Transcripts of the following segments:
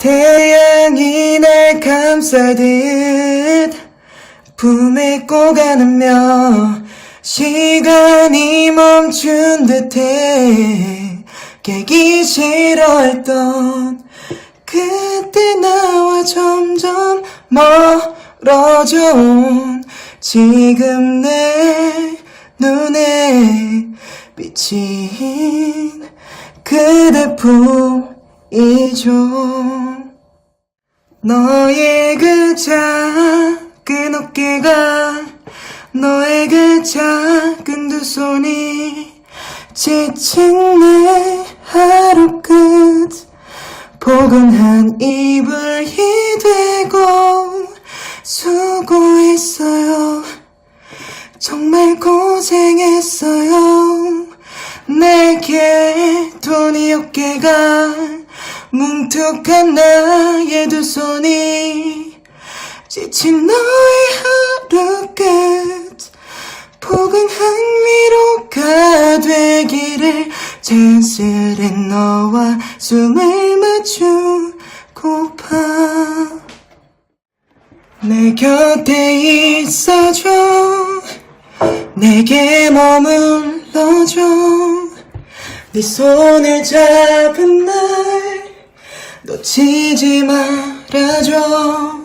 태양이 날 감싸듯 품에 꼭 안으며 시간이 멈춘 듯해 깨기 싫어했던 그때 나와 점점 멀어져 온 지금 내 눈에 비친 그대 품이죠 너의 그 작은 어깨가 너의 그 작은 두 손이 지친 내 하루 끝 포근한 이불 이 되고 수고했어요. 정말 고생했어요. 내게 돈이 어깨가 뭉툭한 나의 두 손이 지친 너의 하루 끝 포근한 위로가 되기를 잔쓸한 너와 숨을 맞추고파 내 곁에 있어줘. 내게 머물러줘. 네 손을 잡은 날 놓치지 말아줘.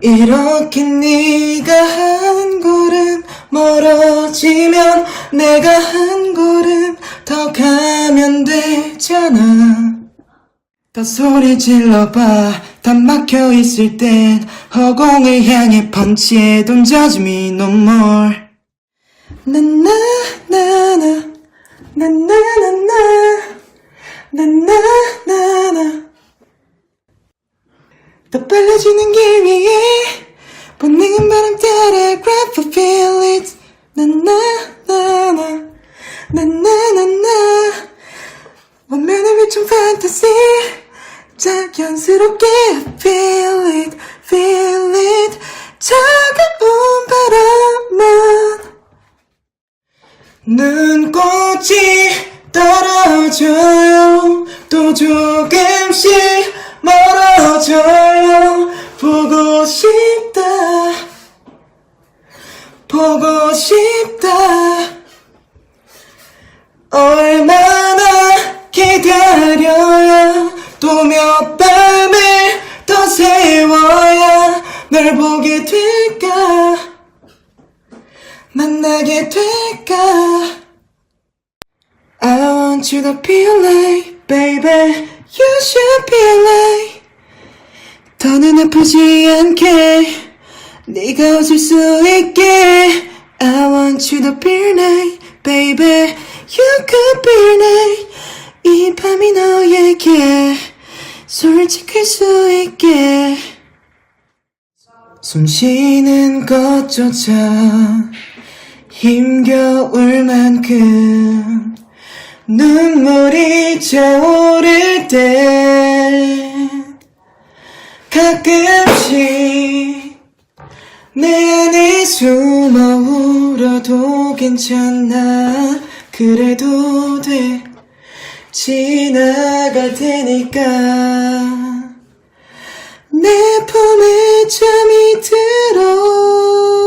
이렇게 네가 한 걸음 멀어지면 내가 한 걸음 더 가면 되잖아. 다 소리 질러봐. 다 막혀 있을 땐 허공을 향해 펀치해 던져주미 no more. 나나나나 나나나나 판타지 자연스럽게 feel it feel it. 차가운 바람만. 눈꽃이 떨어져요. 또 조금씩 멀어져요 될까 I want you to feel like baby you should feel like 더는 아프지 않게 네가 웃을 수 있게 I want you to feel like baby you could feel like 이 밤이 너에게 솔직할 수 있게 숨 쉬는 것조차 힘겨울 만큼 눈물이 차오를 때 가끔씩 내 안에 숨어 울어도 괜찮아. 그래도 돼. 지나갈 테니까. 내 품에 잠이 들어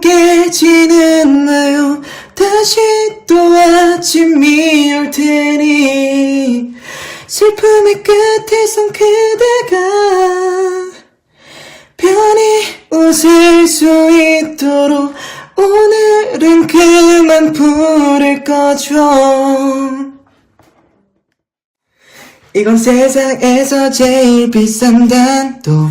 깨지는 나요? 다시 또 아침이 올 테니 슬픔의 끝에선 그대가 편히 웃을 수 있도록 오늘은 그만 불을 꺼줘. 이건 세상에서 제일 비싼 단독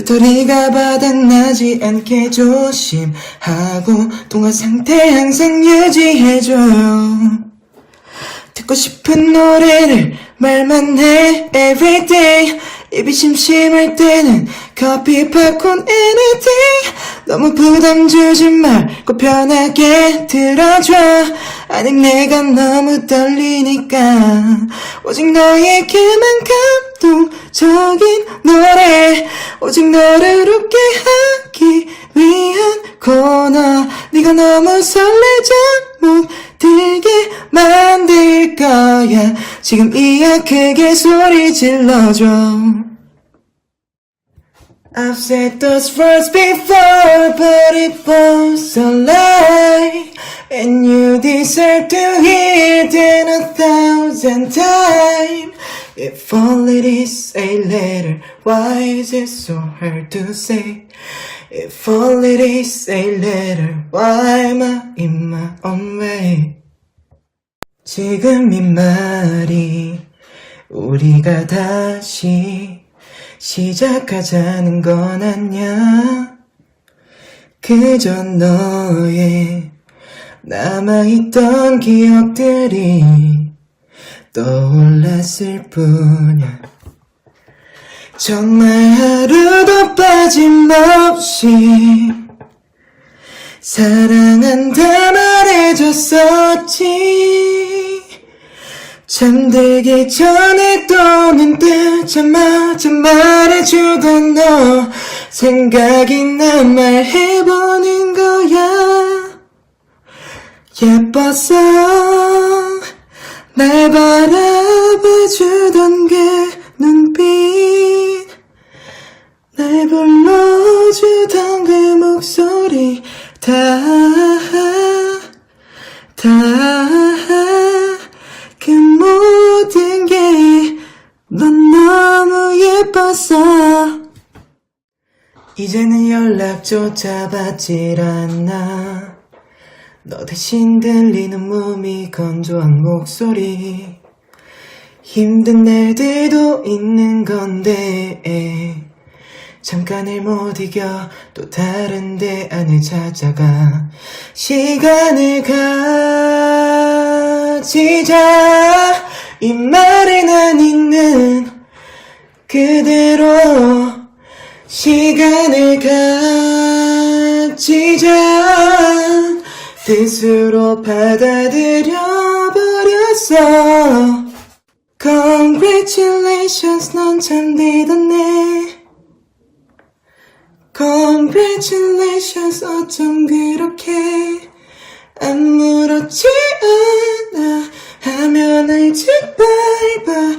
배터리가 바닥나지 않게 조심하고 통화 상태 항상 유지해줘요. 듣고 싶은 노래를 말만 해 everyday 입이 심심할 때는 커피 팝콘 anything. 너무 부담 주지 말고 편하게 들어줘. 아직 내가 너무 떨리니까 오직 너에게만 감동적인 노래 오직 너를 웃게 하기 위한 코너 네가 너무 설레자 못 들게 만들 거야 지금 이야 크게 소리 질러줘 I've said those words before, but it was a lie. And you deserve to hear them a thousand times. If all it is a letter, why is it so hard to say? If all it is a letter, why am I in my own way? 지금 이 말이 우리가 다시 시작하자는 건 아냐 그저 너의 남아있던 기억들이 떠올랐을 뿐이야. 정말 하루도 빠짐없이 사랑한다 말해줬었지. 잠들기 전에 또 눈 뜨자마자 말해주던 너 생각이 난 말해보는 거야. 예뻤어 날 바라봐주던 그 눈빛. 날 불러주던 그 목소리 다, 다, 그 모든 게 넌 너무 예뻤어 이제는 연락조차 받질 않나 너 대신 들리는 몸이 건조한 목소리. 힘든 날들도 있는 건데 잠깐을 못 이겨 또 다른 데 안을 찾아가. 시간을 가지자. 이 말에 난 있는 그대로 시간을 가지자 뜻으로 받아들여 버렸어. Congratulations 넌참 대단해 Congratulations 어쩜 그렇게 아무렇지 않아. 하면 알지 밟아